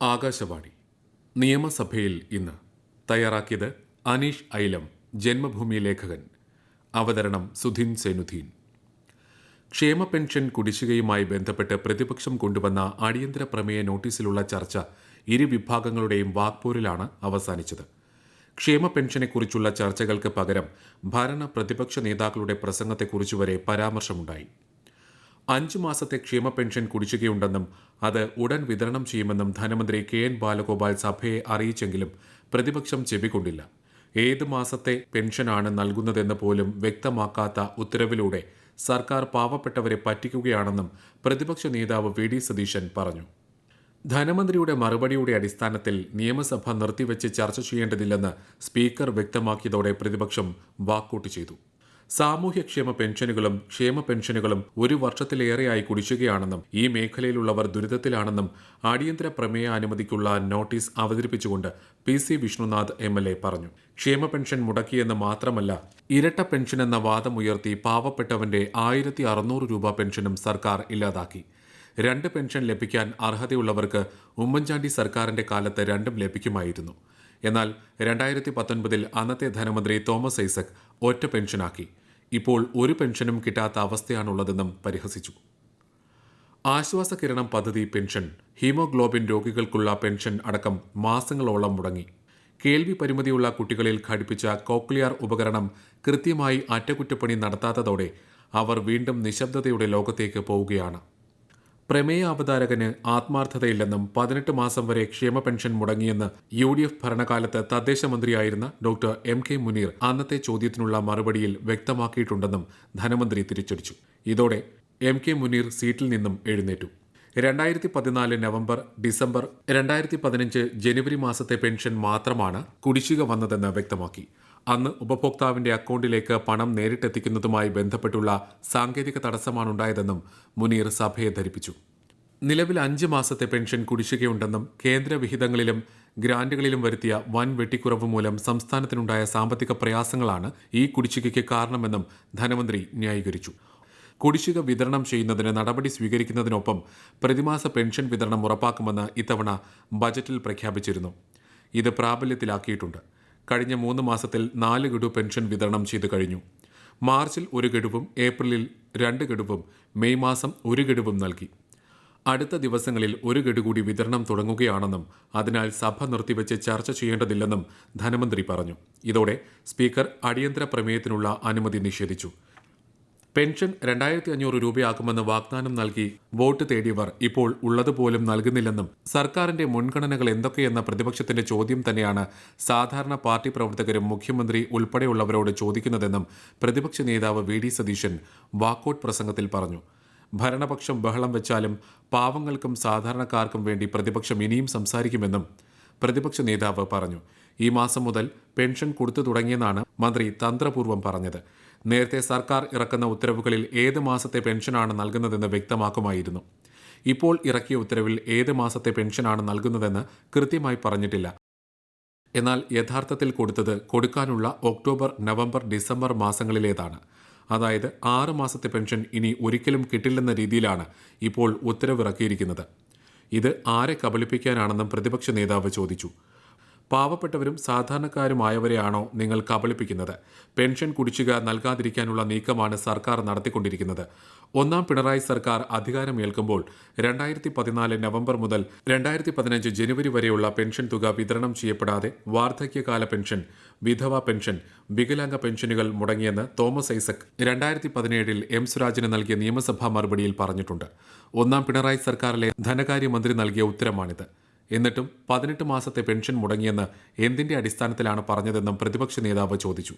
ആകാശവാണി. നിയമസഭയിൽ ഇന്ന് തയ്യാറാക്കിയത് അനീഷ് ഐലം ജന്മഭൂമി ലേഖകൻ അവതരണം സുധിൻ സേനുധീൻ. ക്ഷേമ പെൻഷൻ കുടിശ്ശികയുമായി ബന്ധപ്പെട്ട് പ്രതിപക്ഷം കൊണ്ടുവന്ന അടിയന്തര പ്രമേയ നോട്ടീസിലുള്ള ചർച്ച ഇരുവിഭാഗങ്ങളുടെയും വാക്പോരിലാണ് അവസാനിച്ചത്. ക്ഷേമ പെൻഷനെക്കുറിച്ചുള്ള ചർച്ചകൾക്ക് പകരം ഭരണ പ്രതിപക്ഷ നേതാക്കളുടെ പ്രസംഗത്തെക്കുറിച്ചുവരെ പരാമർശമുണ്ടായി. അഞ്ചു മാസത്തെ ക്ഷേമ പെൻഷൻ കുടിശ്ശികയുണ്ടെന്നും അത് ഉടൻ വിതരണം ചെയ്യുമെന്നും ധനമന്ത്രി കെ എൻ ബാലഗോപാൽ സഭയെ അറിയിച്ചെങ്കിലും പ്രതിപക്ഷം ചെവിക്കൊണ്ടില്ല ഏത് മാസത്തെ പെൻഷനാണ് നൽകുന്നതെന്ന് പോലും വ്യക്തമാക്കാത്ത ഉത്തരവിലൂടെ സർക്കാർ പാവപ്പെട്ടവരെ പറ്റിക്കുകയാണെന്നും പ്രതിപക്ഷ നേതാവ് വി ഡി സതീശൻ പറഞ്ഞു. ധനമന്ത്രിയുടെ മറുപടിയുടെ അടിസ്ഥാനത്തിൽ നിയമസഭ നിർത്തിവെച്ച് ചർച്ച ചെയ്യേണ്ടതില്ലെന്ന് സ്പീക്കർ വ്യക്തമാക്കിയതോടെ പ്രതിപക്ഷം വാക്കൌട്ട് ചെയ്തു. സാമൂഹ്യക്ഷേമ പെൻഷനുകളും ക്ഷേമ പെൻഷനുകളും ഒരു വർഷത്തിലേറെയായി കുടിശ്ശികയാണെന്നും ഈ മേഖലയിലുള്ളവർ ദുരിതത്തിലാണെന്നും അടിയന്തര പ്രമേയ അനുമതിക്കുള്ള നോട്ടീസ് അവതരിപ്പിച്ചുകൊണ്ട് P C Vishnunath M L A പറഞ്ഞു. ക്ഷേമ പെൻഷൻ മുടക്കിയെന്ന് മാത്രമല്ല ഇരട്ട പെൻഷൻ എന്ന വാദമുയർത്തി പാവപ്പെട്ടവന്റെ ആയിരത്തി അറുന്നൂറ് രൂപ പെൻഷനും സർക്കാർ ഇല്ലാതാക്കി. രണ്ട് പെൻഷൻ ലഭിക്കാൻ അർഹതയുള്ളവർക്ക് ഉമ്മൻചാണ്ടി സർക്കാരിന്റെ കാലത്ത് രണ്ടും ലഭിക്കുമായിരുന്നു. എന്നാൽ രണ്ടായിരത്തി പത്തൊൻപതിൽ അന്നത്തെ ധനമന്ത്രി തോമസ് ഐസക് ഒറ്റ പെൻഷനാക്കി. ഇപ്പോൾ ഒരു പെൻഷനും കിട്ടാത്ത അവസ്ഥയാണുള്ളതെന്നും പരിഹസിച്ചു. ആശ്വാസ കിരണം പദ്ധതി പെൻഷൻ ഹീമോഗ്ലോബിൻ രോഗികൾക്കുള്ള പെൻഷൻ അടക്കം മാസങ്ങളോളം മുടങ്ങി. കേൾവി പരിമിതിയുള്ള കുട്ടികളിൽ ഘടിപ്പിച്ച കോക്ലിയർ ഉപകരണം കൃത്യമായി അറ്റകുറ്റപ്പണി നടത്താത്തതോടെ അവർ വീണ്ടും നിശബ്ദതയുടെ ലോകത്തേക്ക് പോവുകയാണ്. പ്രമേയ അവതാരകന് ആത്മാർത്ഥതയില്ലെന്നും പതിനെട്ട് മാസം വരെ ക്ഷേമ പെൻഷൻ മുടങ്ങിയെന്ന് യു ഡി എഫ് ഭരണകാലത്ത് തദ്ദേശ മന്ത്രിയായിരുന്ന ഡോക്ടർ എം കെ മുനീർ അന്നത്തെ ചോദ്യത്തിനുള്ള മറുപടിയിൽ വ്യക്തമാക്കിയിട്ടുണ്ടെന്നും ധനമന്ത്രി തിരിച്ചടിച്ചു. ഇതോടെ എം കെ മുനീർ സീറ്റിൽ നിന്നും എഴുന്നേറ്റു. രണ്ടായിരത്തി പതിനാല് നവംബർ ഡിസംബർ രണ്ടായിരത്തി പതിനഞ്ച് ജനുവരി മാസത്തെ പെൻഷൻ മാത്രമാണ് കുടിശ്ശിക വന്നതെന്ന് വ്യക്തമാക്കി. അന്ന് ഉപഭോക്താവിന്റെ അക്കൗണ്ടിലേക്ക് പണം നേരിട്ടെത്തിക്കുന്നതുമായി ബന്ധപ്പെട്ടുള്ള സാങ്കേതിക തടസ്സമാണുണ്ടായതെന്നും മുനീർ സഭയെ ധരിപ്പിച്ചു. നിലവിൽ അഞ്ച് മാസത്തെ പെൻഷൻ കുടിശ്ശികയുണ്ടെന്നും കേന്ദ്ര വിഹിതങ്ങളിലും ഗ്രാന്റുകളിലും വരുത്തിയ വൻ വെട്ടിക്കുറവ് മൂലം സംസ്ഥാനത്തിനുണ്ടായ സാമ്പത്തിക പ്രയാസങ്ങളാണ് ഈ കുടിശ്ശികയ്ക്ക് കാരണമെന്നും ധനമന്ത്രി ന്യായീകരിച്ചു. കുടിശ്ശിക വിതരണം ചെയ്യുന്നതിന് നടപടി സ്വീകരിക്കുന്നതിനൊപ്പം പ്രതിമാസ പെൻഷൻ വിതരണം ഉറപ്പാക്കുമെന്ന് ഇത്തവണ ബജറ്റിൽ പ്രഖ്യാപിച്ചിരുന്നു. ഇത് പ്രാബല്യത്തിലാക്കിയിട്ടുണ്ട്. കഴിഞ്ഞ മൂന്ന് മാസത്തിൽ നാല് ഗഡു പെൻഷൻ വിതരണം ചെയ്തു കഴിഞ്ഞു. മാർച്ചിൽ ഒരു ഗഡുവും ഏപ്രിലിൽ രണ്ട് ഗഡുവും മെയ് മാസം ഒരു ഗഡുവും നൽകി. അടുത്ത ദിവസങ്ങളിൽ ഒരു ഗഡു കൂടി വിതരണം തുടങ്ങുകയാണെന്നും അതിനാൽ സഭ നിർത്തിവെച്ച് ചർച്ച ചെയ്യേണ്ടതില്ലെന്നും ധനമന്ത്രി പറഞ്ഞു. ഇതോടെ സ്പീക്കർ അടിയന്തര പ്രമേയത്തിനുള്ള അനുമതി നിഷേധിച്ചു. പെൻഷൻ രണ്ടായിരത്തി അഞ്ഞൂറ് രൂപയാക്കുമെന്ന് വാഗ്ദാനം നൽകി വോട്ട് തേടിയവർ ഇപ്പോൾ ഉള്ളതുപോലും നൽകുന്നില്ലെന്നും സർക്കാരിന്റെ മുൻഗണനകൾ എന്തൊക്കെയെന്ന പ്രതിപക്ഷത്തിന്റെ ചോദ്യം തന്നെയാണ് സാധാരണ പാർട്ടി പ്രവർത്തകരും മുഖ്യമന്ത്രി ഉൾപ്പെടെയുള്ളവരോട് ചോദിക്കുന്നതെന്നും പ്രതിപക്ഷ നേതാവ് വി ഡി സതീശൻ വാക്കൌട്ട് പ്രസംഗത്തിൽ പറഞ്ഞു. ഭരണപക്ഷം ബഹളം വെച്ചാലും പാവങ്ങൾക്കും സാധാരണക്കാർക്കും വേണ്ടി പ്രതിപക്ഷം ഇനിയും സംസാരിക്കുമെന്നും പ്രതിപക്ഷ നേതാവ് പറഞ്ഞു. ഈ മാസം മുതൽ പെൻഷൻ കൊടുത്തു തുടങ്ങിയെന്നാണ് മന്ത്രി തന്ത്രപൂർവം പറഞ്ഞത്. നേരത്തെ സർക്കാർ ഇറക്കുന്ന ഉത്തരവുകളിൽ ഏത് മാസത്തെ പെൻഷനാണ് നൽകുന്നതെന്ന് വ്യക്തമാക്കുമായിരുന്നു. ഇപ്പോൾ ഇറക്കിയ ഉത്തരവിൽ ഏത് മാസത്തെ പെൻഷനാണ് നൽകുന്നതെന്ന് കൃത്യമായി പറഞ്ഞിട്ടില്ല. എന്നാൽ യഥാർത്ഥത്തിൽ കൊടുത്തത് കൊടുക്കാനുള്ള ഒക്ടോബർ നവംബർ ഡിസംബർ മാസങ്ങളിലേതാണ്. അതായത് ആറ് മാസത്തെ പെൻഷൻ ഇനി ഒരിക്കലും കിട്ടില്ലെന്ന രീതിയിലാണ് ഇപ്പോൾ ഉത്തരവിറക്കിയിരിക്കുന്നത്. ഇത് ആരെ കബളിപ്പിക്കാനാണെന്നും പ്രതിപക്ഷ നേതാവ് ചോദിച്ചു. പാവപ്പെട്ടവരും സാധാരണക്കാരുമായവരെയാണോ നിങ്ങൾ കബളിപ്പിക്കുന്നത്? പെൻഷൻ കുടിശ്ശിക നൽകാതിരിക്കാനുള്ള നീക്കമാണ് സർക്കാർ നടത്തിക്കൊണ്ടിരിക്കുന്നത്. ഒന്നാം പിണറായി സർക്കാർ അധികാരമേൽക്കുമ്പോൾ രണ്ടായിരത്തി പതിനാല് നവംബർ മുതൽ രണ്ടായിരത്തി പതിനഞ്ച് ജനുവരി വരെയുള്ള പെൻഷൻ തുക വിതരണം ചെയ്യപ്പെടാതെ വാർദ്ധക്യകാല പെൻഷൻ വിധവ പെൻഷൻ വികലാംഗ പെൻഷനുകൾ മുടങ്ങിയെന്ന് തോമസ് ഐസക് രണ്ടായിരത്തി പതിനേഴിൽ എം സുരാജിന് നൽകിയ നിയമസഭാ മറുപടിയിൽ പറഞ്ഞിട്ടുണ്ട്. ഒന്നാം പിണറായി സർക്കാരിലെ ധനകാര്യമന്ത്രി നൽകിയ ഉത്തരമാണിത്. എന്നിട്ടും പതിനെട്ട് മാസത്തെ പെൻഷൻ മുടങ്ങിയെന്ന് എന്തിന്റെ അടിസ്ഥാനത്തിലാണ് പറഞ്ഞതെന്നും പ്രതിപക്ഷ നേതാവ് ചോദിച്ചു.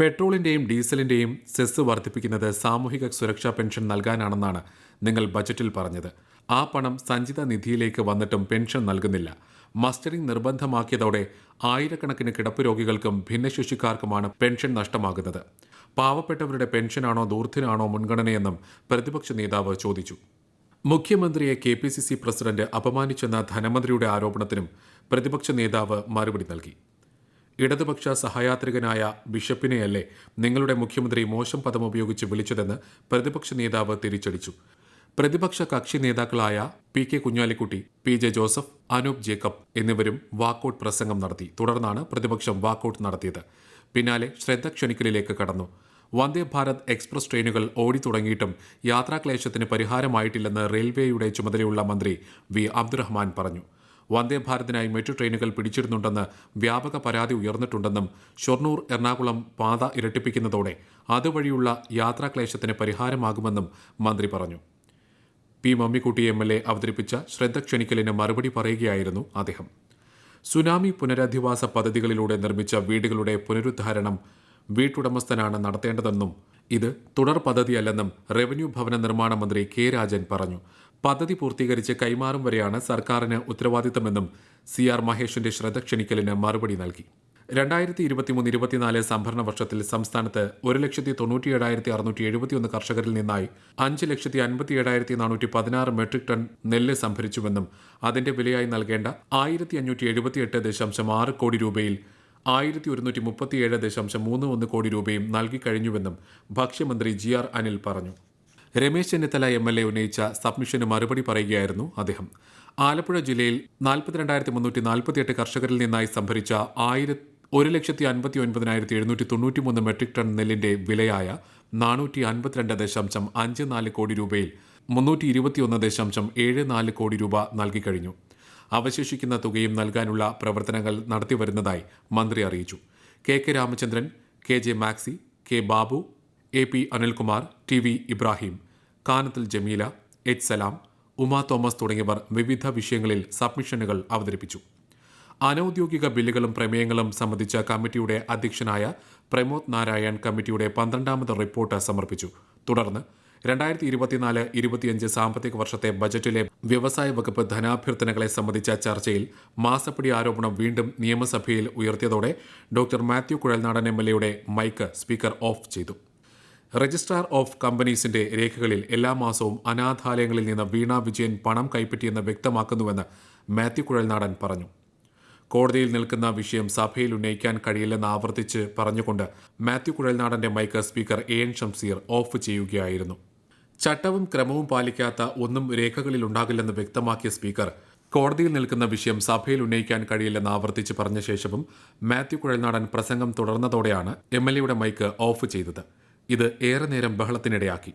പെട്രോളിന്റെയും ഡീസലിന്റെയും സെസ് വർദ്ധിപ്പിക്കുന്നത് സാമൂഹിക സുരക്ഷാ പെൻഷൻ നൽകാനാണെന്നാണ് നിങ്ങൾ ബജറ്റിൽ പറഞ്ഞത്. ആ പണം സഞ്ചിത നിധിയിലേക്ക് വന്നിട്ടും പെൻഷൻ നൽകുന്നില്ല. മസ്റ്ററിംഗ് നിർബന്ധമാക്കിയതോടെ ആയിരക്കണക്കിന് കിടപ്പ് രോഗികൾക്കും ഭിന്നശേഷിക്കാർക്കുമാണ് പെൻഷൻ നഷ്ടമാകുന്നത്. പാവപ്പെട്ടവരുടെ പെൻഷനാണോ ദൂർത്തിനാണോ മുൻഗണനയെന്നും പ്രതിപക്ഷ നേതാവ് ചോദിച്ചു. മുഖ്യമന്ത്രിയെ K P C C president അപമാനിച്ചെന്ന ധനമന്ത്രിയുടെ ആരോപണത്തിനും പ്രതിപക്ഷ നേതാവ് മറുപടി നൽകി. ഇടതുപക്ഷ സഹയാത്രികനായ ബിഷപ്പിനെയല്ലേ നിങ്ങളുടെ മുഖ്യമന്ത്രി മോശം പദം ഉപയോഗിച്ച് വിളിച്ചതെന്ന് പ്രതിപക്ഷ നേതാവ് തിരിച്ചടിച്ചു. പ്രതിപക്ഷ കക്ഷി നേതാക്കളായ P K Kunhalikutty P J Joseph Anoop Jacob എന്നിവരും വാക്കൌട്ട് പ്രസംഗം നടത്തി. തുടർന്നാണ് പ്രതിപക്ഷം വാക്കൌട്ട് നടത്തിയത്. പിന്നാലെ ശ്രദ്ധ ക്ഷണിക്കലിലേക്ക് കടന്നു. വന്ദേ ഭാരത് എക്സ്പ്രസ് ട്രെയിനുകൾ ഓടിത്തുടങ്ങിയിട്ടും യാത്രാക്ലേശത്തിന് പരിഹാരമായിട്ടില്ലെന്ന് റെയിൽവേയുടെ ചുമതലയുള്ള മന്ത്രി വി അബ്ദുറഹ്മാൻ പറഞ്ഞു. വന്ദേ ഭാരതിനായി മെട്രോ ട്രെയിനുകൾ പിടിച്ചിരുന്നുണ്ടെന്ന് വ്യാപക പരാതി ഉയർന്നിട്ടുണ്ടെന്നും ഷൊർണൂർ എറണാകുളം പാത ഇരട്ടിപ്പിക്കുന്നതോടെ അതുവഴിയുള്ള യാത്രാക്ലേശത്തിന് പരിഹാരമാകുമെന്നും മന്ത്രി പറഞ്ഞു. P Mammikutty M L A അവതരിപ്പിച്ച ശ്രദ്ധ ക്ഷണിക്കലിന് മറുപടി പറയുകയായിരുന്നു അദ്ദേഹം. സുനാമി പുനരധിവാസ പദ്ധതികളിലൂടെ നിർമ്മിച്ച വീടുകളുടെ പുനരുദ്ധാരണം വീട്ടുടമസ്ഥനാണ് നടത്തേണ്ടതെന്നും ഇത് തുടർ പദ്ധതിയല്ലെന്നും റവന്യൂ ഭവന നിർമ്മാണ മന്ത്രി കെ രാജൻ പറഞ്ഞു. പദ്ധതി പൂർത്തീകരിച്ച് കൈമാറും വരെയാണ് സർക്കാരിന് ഉത്തരവാദിത്തമെന്നും സി ആർ മഹേഷിന്റെ ശ്രദ്ധ ക്ഷണിക്കലിന് മറുപടി നൽകി. രണ്ടായിരത്തി ഇരുപത്തിമൂന്ന് ഇരുപത്തിനാല് സംഭരണ വർഷത്തിൽ സംസ്ഥാനത്ത് ഒരു ലക്ഷത്തി തൊണ്ണൂറ്റിയേഴായിരത്തി അറുന്നൂറ്റി എഴുപത്തിയൊന്ന് കർഷകരിൽ നിന്നായി അഞ്ച് ലക്ഷത്തി അൻപത്തി ഏഴായിരത്തി നാനൂറ്റി പതിനാറ് മെട്രിക് ടൺ നെല്ല് സംഭരിച്ചുവെന്നും അതിന്റെ വിലയായി നൽകേണ്ട ആയിരത്തി അഞ്ഞൂറ്റി എഴുപത്തിയെട്ട് ദശാംശം ആറ് കോടി രൂപയിൽ ആയിരത്തി ഒരുന്നൂറ്റി മുപ്പത്തിയേഴ് ദശാംശം മൂന്ന് ഒന്ന് കോടി രൂപയും നൽകിക്കഴിഞ്ഞുവെന്നും ഭക്ഷ്യമന്ത്രി ജി ആർ അനിൽ പറഞ്ഞു. Ramesh Chennithala M L A ഉന്നയിച്ച സബ്മിഷന് മറുപടി പറയുകയായിരുന്നു അദ്ദേഹം. ആലപ്പുഴ ജില്ലയിൽ നാൽപ്പത്തിരണ്ടായിരത്തി മുന്നൂറ്റി നാൽപ്പത്തിയെട്ട് കർഷകരിൽ നിന്നായി സംഭരിച്ച ആയിരത്തി ഒരു ലക്ഷത്തി അൻപത്തി ഒൻപതിനായിരത്തി എഴുന്നൂറ്റി തൊണ്ണൂറ്റി മൂന്ന് മെട്രിക് ടൺ നെല്ലിന്റെ വിലയായ നാനൂറ്റി അൻപത്തിരണ്ട് ദശാംശം അഞ്ച് നാല് കോടി രൂപയിൽ മുന്നൂറ്റി ഇരുപത്തിയൊന്ന് ദശാംശം ഏഴ് നാല് കോടി രൂപ നൽകിക്കഴിഞ്ഞു. അവശേഷിക്കുന്ന തുകയും നൽകാനുള്ള പ്രവർത്തനങ്ങൾ നടത്തിവരുന്നതായി മന്ത്രി അറിയിച്ചു. K K Ramachandran K J Maxi K Babu A P Anilkumar T V Ibrahim Kanathil Jameela H Salam Uma Thomas തുടങ്ങിയവർ വിവിധ വിഷയങ്ങളിൽ സബ്മിഷനുകൾ അവതരിപ്പിച്ചു. അനൌദ്യോഗിക ബില്ലുകളും പ്രമേയങ്ങളും സംബന്ധിച്ച കമ്മിറ്റിയുടെ അധ്യക്ഷനായ പ്രമോദ് നാരായൺ കമ്മിറ്റിയുടെ പന്ത്രണ്ടാമത് റിപ്പോർട്ട് സമർപ്പിച്ചു. തുടർന്ന് രണ്ടായിരത്തി ഇരുപത്തിനാല് ഇരുപത്തിയഞ്ച് സാമ്പത്തിക വർഷത്തെ ബജറ്റിലെ വ്യവസായ വകുപ്പ് ധനാഭ്യർത്ഥനകളെ സംബന്ധിച്ച ചർച്ചയിൽ മാസപ്പടി ആരോപണം വീണ്ടും നിയമസഭയിൽ ഉയർത്തിയതോടെ doctor Mathew Kuzhalnadan M L എയുടെ മൈക്ക് സ്പീക്കർ ഓഫ് ചെയ്തു. രജിസ്ട്രാർ ഓഫ് കമ്പനീസിന്റെ രേഖകളിൽ എല്ലാ മാസവും അനാഥാലയങ്ങളിൽ നിന്ന് വീണ വിജയൻ പണം കൈപ്പറ്റിയെന്ന് വ്യക്തമാക്കുന്നുവെന്ന് മാത്യു കുഴൽനാടൻ പറഞ്ഞു. കോടതിയിൽ നിൽക്കുന്ന വിഷയം സഭയിൽ ഉന്നയിക്കാൻ കഴിയില്ലെന്ന് ആവർത്തിച്ച് പറഞ്ഞുകൊണ്ട് Mathew കുഴൽനാടന്റെ mic speaker A N Shamseer off ചെയ്യുകയായിരുന്നു. ചട്ടവും ക്രമവും പാലിക്കാത്ത ഒന്നും രേഖകളിൽ ഉണ്ടാകില്ലെന്ന് വ്യക്തമാക്കിയ സ്പീക്കർ കോടതിയിൽ നിൽക്കുന്ന വിഷയം സഭയിൽ ഉന്നയിക്കാൻ കഴിയില്ലെന്ന് ആവർത്തിച്ച് പറഞ്ഞ ശേഷവും മാത്യു കുഴൽനാടൻ പ്രസംഗം തുടർന്നതോടെയാണ് എം എൽ എയുടെ മൈക്ക് ഓഫ് ചെയ്തത്. ഇത് ഏറെ നേരം ബഹളത്തിനിടയാക്കി.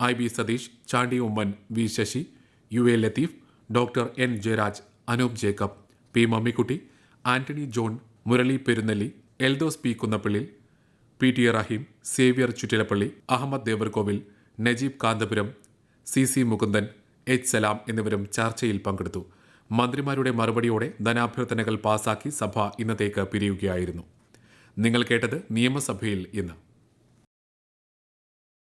I B Satheesh Chandy Oommen V Sasi U A Latheef doctor N Jayaraj Anoop Jacob P Mammikutty Antony John Murali Perunnelli Eldhose P Kunnappilly P T Raheem Xavier Chuttilappally Ahammed Devarkovil Najeeb Kanthapuram C C Mukundan H Salam എന്നിവരും ചർച്ചയിൽ പങ്കെടുത്തു. മന്ത്രിമാരുടെ മറുപടിയോടെ ധനാഭ്യർത്ഥനകൾ പാസാക്കി സഭ ഇന്നത്തേക്ക് പിരിയുകയായിരുന്നു. നിങ്ങൾ കേട്ടത് നിയമസഭയിൽ ഇന്ന്.